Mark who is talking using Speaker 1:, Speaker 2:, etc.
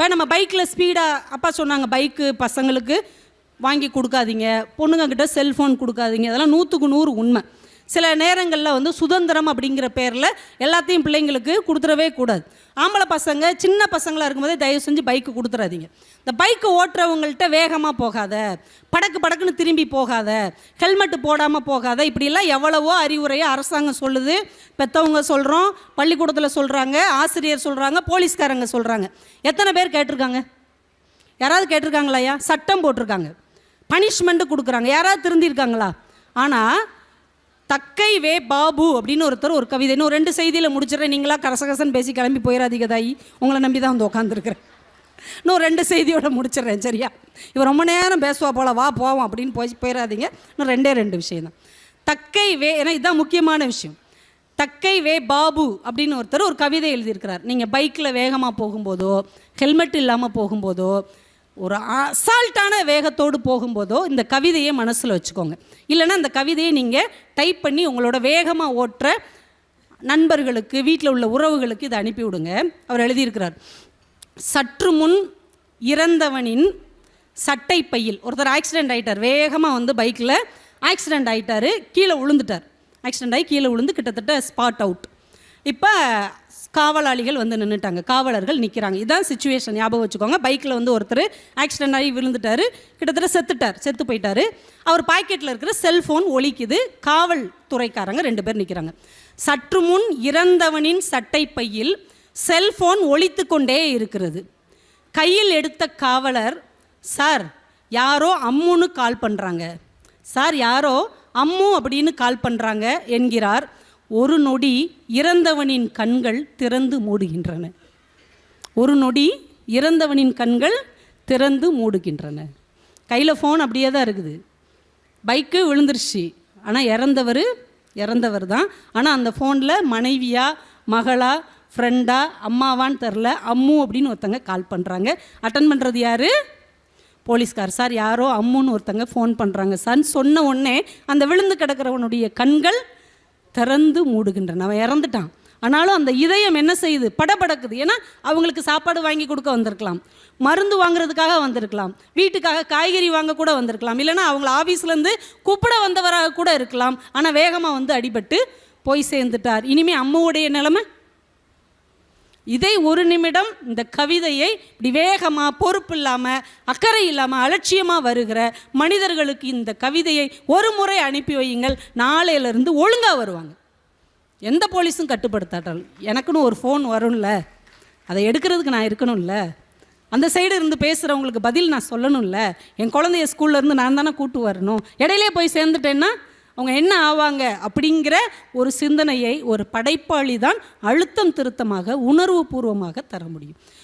Speaker 1: இப்போ நம்ம பைக்கில் ஸ்பீடாக அப்பா சொன்னாங்க பைக்கு பசங்களுக்கு வாங்கி கொடுக்காதீங்க. பொண்ணுங்க கிட்ட செல்ஃபோன் கொடுக்காதீங்க. அதெல்லாம் நூற்றுக்கு நூறு உண்மை. சில நேரங்களில் வந்து சுதந்திரம் அப்படிங்கிற பேரில் எல்லாத்தையும் பிள்ளைங்களுக்கு கொடுத்துடவே கூடாது. ஆம்பளை பசங்க சின்ன பசங்களாக இருக்கும்போதே தயவு செஞ்சு பைக்கு கொடுத்துறாதீங்க. இந்த பைக்கு ஓட்டுறவங்கள்ட்ட வேகமாக போகாத படக்கு படக்குன்னு திரும்பி போகாத ஹெல்மெட்டு போடாமல் போகாத இப்படிலாம் எவ்வளவோ அறிவுரையை அரசாங்கம் சொல்லுது. பெற்றவங்க சொல்கிறோம் பள்ளிக்கூடத்தில் சொல்கிறாங்க ஆசிரியர் சொல்கிறாங்க போலீஸ்காரங்க சொல்கிறாங்க எத்தனை பேர் கேட்டிருக்காங்க? யாராவது கேட்டிருக்காங்களாயா சட்டம் போட்டிருக்காங்க. பனிஷ்மெண்ட்டு கொடுக்குறாங்க. யாராவது திருந்திருக்காங்களா? ஆனால் தக்கை வே பாபு அப்படின்னு ஒருத்தர் ஒரு கவிதை. இன்னும் ரெண்டு செய்தியில் முடிச்சிடறேன். நீங்களா கரசகசன் பேசி கிளம்பி போயிடாதீங்க தாயி. உங்களை நம்பி தான் வந்து உட்காந்துருக்குறேன் இன்னும் ரெண்டு செய்தியோட முடிச்சிடுறேன். சரியா? இவர் ரொம்ப நேரம் பேசுவா போல. வா போவோம் அப்படின்னு போய் போயிடாதீங்க இன்னும் ரெண்டே ரெண்டு விஷயம் தான். தக்கை வே ஏன்னா இதுதான் முக்கியமான விஷயம். தக்கை வே பாபு அப்படின்னு ஒருத்தர் ஒரு கவிதை எழுதியிருக்கிறார். நீங்கள் பைக்கில் வேகமாக போகும்போதோ ஹெல்மெட் இல்லாமல் போகும்போதோ ஒரு அசால்ட்டான வேகத்தோடு போகும்போதோ இந்த கவிதையை மனசில் வச்சுக்கோங்க. இல்லைன்னா இந்த கவிதையை நீங்கள் டைப் பண்ணி உங்களோட வேகமாக ஓட்டுற நண்பர்களுக்கு வீட்டில் உள்ள உறவுகளுக்கு இதை அனுப்பி விடுங்க. அவர் எழுதியிருக்கிறார் சற்று முன் இறந்தவனின் சட்டை பையில் ஒருத்தர் ஆக்சிடெண்ட் ஆகிட்டார் வேகமாக வந்து பைக்கில் ஆக்சிடெண்ட் ஆகிட்டார் கீழே விழுந்துட்டார் ஆக்சிடென்ட் ஆகி கீழே விழுந்து கிட்டத்தட்ட ஸ்பாட் அவுட் இப்போ காவலாளிகள் வந்து நின்றுட்டாங்க காவலர்கள் நிற்கிறாங்க இதான் சுச்சுவேஷன் ஞாபகம் வச்சுக்கோங்க. பைக்கில் வந்து ஒருத்தர் ஆக்சிடென்ட் ஆகி விழுந்துட்டாரு. கிட்டத்தட்ட செத்துட்டார். செத்து போயிட்டாரு. அவர் பாக்கெட்டில் இருக்கிற செல்ஃபோன் ஒழிக்குது காவல் துறைக்காரங்க ரெண்டு பேர் நிற்கிறாங்க சற்று முன் இறந்தவனின் சட்டை பையில் செல்ஃபோன் ஒழித்து கொண்டே இருக்கிறது. கையில் எடுத்த காவலர் சார் யாரோ அம்முன்னு கால் பண்ணுறாங்க சார் யாரோ அம்மு அப்படின்னு கால் பண்ணுறாங்க என்கிறார். ஒரு நொடி இறந்தவனின் கண்கள் திறந்து மூடுகின்றன. ஒரு நொடி இறந்தவனின் கண்கள் திறந்து மூடுகின்றன. கையில் ஃபோன் அப்படியே தான் இருக்குது. பைக்கு விழுந்துருச்சு. ஆனால் இறந்தவர் இறந்தவர் தான். ஆனால் அந்த ஃபோனில் மனைவியா மகளா ஃப்ரெண்டா அம்மாவான்னு தெரில அம்மு அப்படின்னு ஒருத்தங்க கால் பண்ணுறாங்க அட்டன் பண்ணுறது யார்? போலீஸ்கார். சார் யாரோ அம்முன்னு ஒருத்தங்க ஃபோன் பண்ணுறாங்க சார்ன்னு சொன்ன உடனே அந்த விழுந்து கிடக்கிறவனுடைய கண்கள் திறந்து மூடுகின்றன. அவன் இறந்துட்டான். ஆனாலும் அந்த இதயம் என்ன செய்யுது? படபடக்குது. ஏன்னா அவங்களுக்கு சாப்பாடு வாங்கி கொடுக்க வந்திருக்கலாம். மருந்து வாங்குறதுக்காக வந்திருக்கலாம். வீட்டுக்காக காய்கறி வாங்க கூட வந்திருக்கலாம். இல்லைன்னா அவங்கள ஆஃபீஸ்லேருந்து கூப்பிட வந்தவராக கூட இருக்கலாம். ஆனால் வேகமாக வந்து அடிபட்டு போய் சேர்ந்துட்டார். இனிமே அம்மாவுடைய நிலைமை? இதை ஒரு நிமிடம் இந்த கவிதையை இப்படி வேகமாக பொறுப்பு இல்லாமல் அக்கறை இல்லாமல் அலட்சியமாக வருகிற மனிதர்களுக்கு இந்த கவிதையை ஒரு முறை அனுப்பி வையுங்கள். நாளையிலேருந்து ஒழுங்காக வருவாங்க. எந்த போலீஸும் கட்டுப்படுத்தாட்டால் எனக்குன்னு ஒரு ஃபோன் வரும்ல. அதை எடுக்கிறதுக்கு நான் இருக்கணும்ல. அந்த சைடு இருந்து பேசுகிறவங்களுக்கு பதில் நான் சொல்லணும்ல. என் குழந்தைய ஸ்கூல்லேருந்து நான் தானே கூட்டு வரணும். இடையிலே போய் சேர்ந்துட்டேன்னா அவங்க என்ன ஆவாங்க அப்படிங்கிற ஒரு சிந்தனையை ஒரு படைப்பாளி தான் அழுத்தம் திருத்தமாக உணர்வுபூர்வமாக தர முடியும்.